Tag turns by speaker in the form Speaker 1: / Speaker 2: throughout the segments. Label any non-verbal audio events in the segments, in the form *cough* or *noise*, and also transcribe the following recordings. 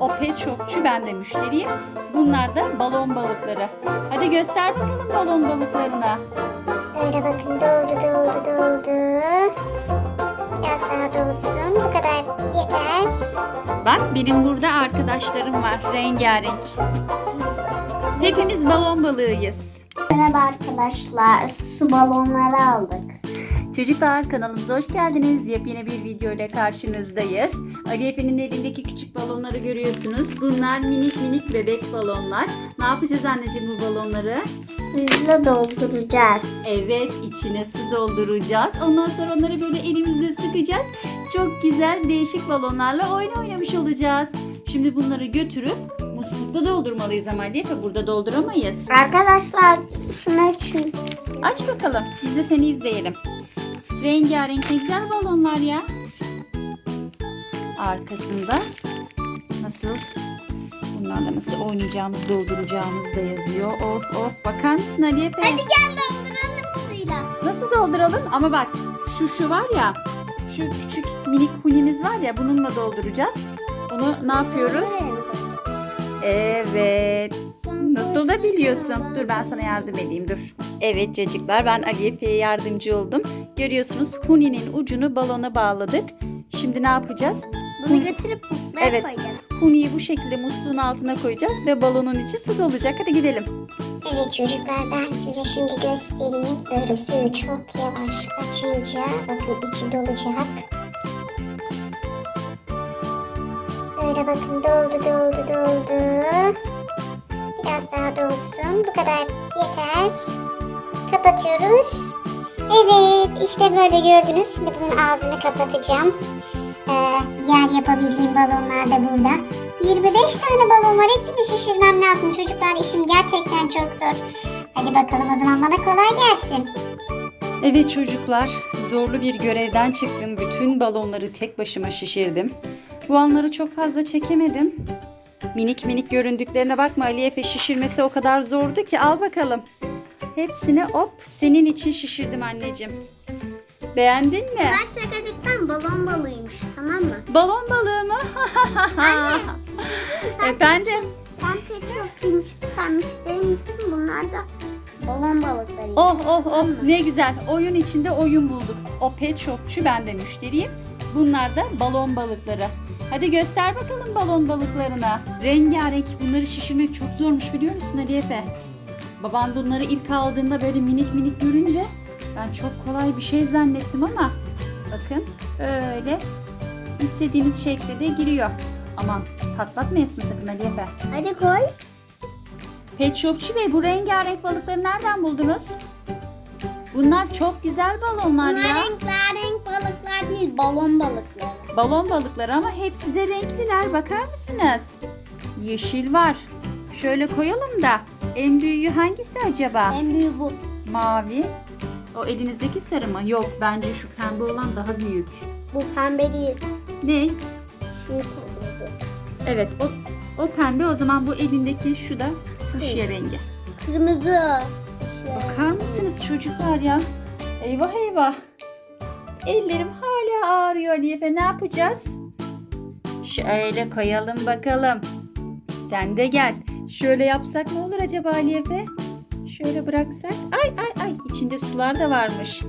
Speaker 1: O pet shopçu ben de müşteriyim. Bunlar da balon balıkları. Hadi göster bakalım balon balıklarına.
Speaker 2: Öyle bakın doldu doldu doldu. Biraz daha dolsun. Bu kadar yeter.
Speaker 1: Bak benim burada arkadaşlarım var rengarenk. Hepimiz balon balığıyız.
Speaker 2: Merhaba arkadaşlar. Su balonları aldık.
Speaker 1: Çocuklar kanalımıza hoş geldiniz. Yepyeni bir video ile karşınızdayız. Ali Efe'nin elindeki küçük balonları görüyorsunuz. Bunlar minik minik bebek balonlar. Ne yapacağız anneciğim bu balonları?
Speaker 2: Suyla dolduracağız.
Speaker 1: Evet içine su dolduracağız. Ondan sonra onları böyle elimizle sıkacağız. Çok güzel değişik balonlarla oyun oynamış olacağız. Şimdi bunları götürüp muslukta doldurmalıyız ama Ali Efe burada dolduramayız.
Speaker 2: Arkadaşlar şunu açın.
Speaker 1: Aç bakalım. Biz de seni izleyelim. Rengarenk ne güzel balonlar ya. Arkasında nasıl bunlarla nasıl oynayacağımız, dolduracağımız da yazıyor. Of of bakar mısın Ali Efe?
Speaker 2: Hadi gel dolduralım suyla.
Speaker 1: Nasıl dolduralım? Ama bak şu şu var ya şu küçük minik hunimiz var ya bununla dolduracağız. Bunu ne yapıyoruz? Evet. Nasıl da biliyorsun. Dur ben sana yardım edeyim dur. Evet çocuklar ben Ali Efe'ye yardımcı oldum. Görüyorsunuz huninin ucunu balona bağladık. Şimdi ne yapacağız?
Speaker 2: Bunu götürüp musluğa
Speaker 1: Evet.
Speaker 2: koyacağız.
Speaker 1: Huniyi bu şekilde musluğun altına koyacağız ve balonun içi su dolacak. Hadi gidelim.
Speaker 2: Evet çocuklar ben size şimdi göstereyim. Böyle suyu çok yavaş açınca bakın içi dolacak. Böyle bakın doldu doldu. Bu kadar yeter. Kapatıyoruz. Evet işte böyle gördünüz. Şimdi bunun ağzını kapatacağım. Ee, diğer yapabildiğim balonlar da burada. 25 tane balon var. Hepsini şişirmem lazım çocuklar. İşim gerçekten çok zor. Hadi bakalım o zaman bana kolay gelsin.
Speaker 1: Evet çocuklar, zorlu bir görevden çıktım. Bütün balonları tek başıma şişirdim. Bu anları çok fazla çekemedim. Minik minik göründüklerine bakma Ali Efe şişirmesi o kadar zordu ki al bakalım. Hepsini hop senin için şişirdim anneciğim. Beğendin mi?
Speaker 2: Ben şakacıktan balon balığıymış tamam mı?
Speaker 1: Balon balığı mı? *laughs* *laughs* Efendim?
Speaker 2: Ben shopçuymuş. Sen müşteri misin? Bunlar da balon balıkları.
Speaker 1: Oh oh oh ne güzel. Oyun içinde oyun bulduk. O pet shopçu ben de müşteriyim. Bunlar da balon balıkları. Hadi göster bakalım balon balıklarına. Rengarenk bunları şişirmek çok zormuş biliyor musun Ali Efe? Baban bunları ilk aldığında böyle minik minik görünce ben çok kolay bir şey zannettim ama bakın öyle istediğiniz şekilde de giriyor. Aman patlatmayasın sakın Ali Efe.
Speaker 2: Hadi koy.
Speaker 1: Pet Shopçu Bey bu rengarenk balıkları nereden buldunuz? Bunlar çok güzel balonlar
Speaker 2: Bunlar
Speaker 1: ya.
Speaker 2: rengarenk balıklar değil balon balıkları.
Speaker 1: Balon balıkları ama hepsi de renkliler. Bakar mısınız? Yeşil var. Şöyle koyalım da en büyüğü hangisi acaba?
Speaker 2: En büyüğü bu.
Speaker 1: Mavi. O elinizdeki sarı mı? Yok bence şu pembe olan daha büyük.
Speaker 2: Bu pembe değil.
Speaker 1: Ne?
Speaker 2: Şu pembe.
Speaker 1: Evet o, o pembe o zaman bu elindeki şu da fuşya rengi.
Speaker 2: Kırmızı.
Speaker 1: Bakar mısınız çocuklar ya? Eyvah eyvah. Ellerim hala ağrıyor Ali Efe. Ne yapacağız? Şöyle koyalım bakalım. Sen de gel. Şöyle yapsak ne olur acaba Ali Efe? Şöyle bıraksak. Ay ay ay içinde sular da varmış.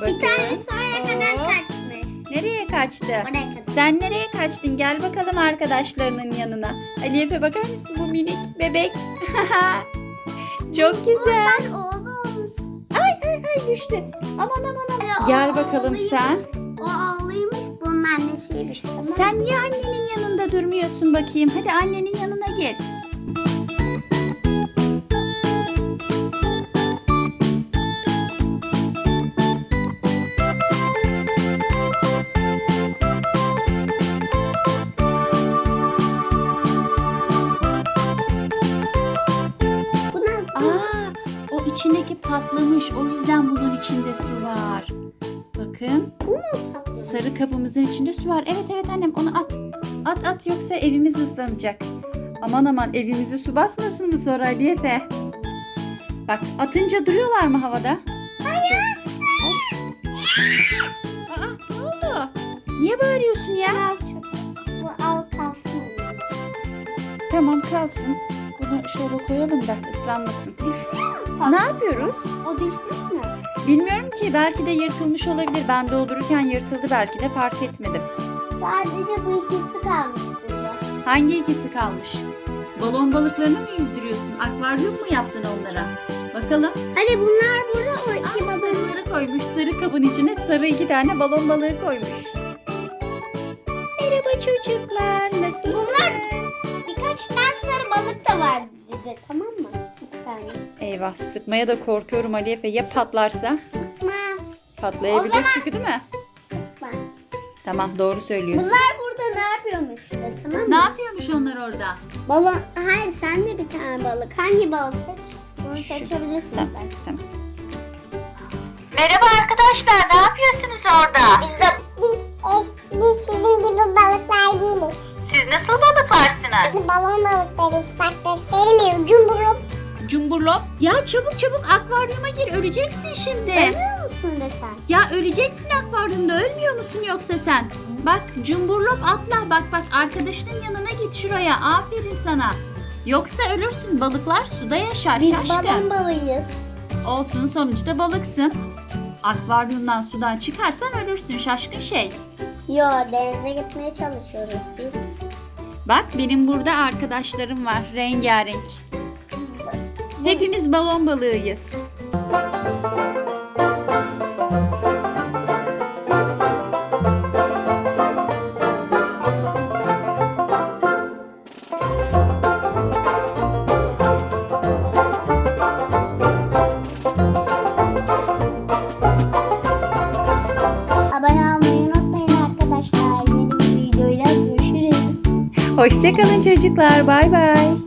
Speaker 1: Bakın.
Speaker 2: Bir tane oraya kadar kaçmış.
Speaker 1: Nereye kaçtı?
Speaker 2: Oraya kadar.
Speaker 1: Sen nereye kaçtın? Gel bakalım arkadaşlarının yanına. Ali Efe bakar mısın bu minik bebek? *laughs* Çok güzel.
Speaker 2: Oğlu olmuş.
Speaker 1: Ay düştü. Aman aman aman. Gel bakalım sen.
Speaker 2: O oğluymuş. Bunun annesiymiş. Tamam.
Speaker 1: Sen niye annenin yanında durmuyorsun bakayım? Hadi annenin yanına git. Patlamış. O yüzden bunun içinde su var. Bakın. Sarı kabımızın içinde su var. Evet evet annem onu at. At at yoksa evimiz ıslanacak. Aman aman evimizi su basmasın mı sonra Ali Efe? Bak atınca duruyorlar mı havada? Hayır. Aa ne oldu? Niye bağırıyorsun ya?
Speaker 2: Bu al kalsın.
Speaker 1: Tamam kalsın. Bunu şöyle koyalım da ıslanmasın. Ne yapıyoruz?
Speaker 2: O düşmüş mü?
Speaker 1: Bilmiyorum ki belki de yırtılmış olabilir. Ben doldururken yırtıldı belki de fark etmedim.
Speaker 2: Sadece bu ikisi kalmış burada.
Speaker 1: Hangi ikisi kalmış? Balon balıklarını mı yüzdürüyorsun? Akvaryum mu yaptın onlara? Bakalım.
Speaker 2: Hadi bunlar burada o iki
Speaker 1: Aa,
Speaker 2: balon.
Speaker 1: sarıları koymuş. Sarı kabın içine sarı iki tane balon balığı koymuş. Merhaba çocuklar. Nasılsınız?
Speaker 2: Bunlar birkaç tane sarı balık da var bizde tamam.
Speaker 1: Eyvah sıkmaya da korkuyorum Ali Efe. Ya patlarsa?
Speaker 2: Sıkma.
Speaker 1: Patlayabilir
Speaker 2: O zaman-
Speaker 1: çünkü değil mi?
Speaker 2: Sıkma.
Speaker 1: Tamam doğru söylüyorsun.
Speaker 2: Bunlar burada ne yapıyormuş işte tamam mı?
Speaker 1: Ne yapıyormuş onlar orada?
Speaker 2: Balon. Hayır sen de bir tane balık. Hangi balık seç? Bunu seçebilirsin
Speaker 1: Tamam,
Speaker 2: sen.
Speaker 1: tamam.
Speaker 3: Merhaba arkadaşlar, ne yapıyorsunuz orada?
Speaker 2: Biz, biz sizin gibi balıklar değiliz.
Speaker 3: Siz nasıl balıklarsınız?
Speaker 2: Biz balon balıklarıyız. Bak gösteremiyorum. Cumburum.
Speaker 1: Cumburlop. Ya çabuk çabuk akvaryuma gir. Öleceksin şimdi.
Speaker 2: Görüyor musun desen?
Speaker 1: Ya öleceksin akvaryumda. Ölmüyor musun yoksa sen? Bak cumburlop atla. Bak bak arkadaşının yanına git şuraya. Aferin sana. Yoksa ölürsün. Balıklar suda yaşar
Speaker 2: Biz
Speaker 1: şaşkın.
Speaker 2: balon balığıyız.
Speaker 1: Olsun sonuçta balıksın. Akvaryumdan sudan çıkarsan ölürsün şaşkın şey.
Speaker 2: Yo denize gitmeye çalışıyoruz biz.
Speaker 1: Bak benim burada arkadaşlarım var. Rengarenk. Hepimiz balon balığıyız.
Speaker 2: Abone olmayı unutmayın arkadaşlar. Yeni bir videoyla görüşürüz.
Speaker 1: Hoşçakalın çocuklar. Bay bay.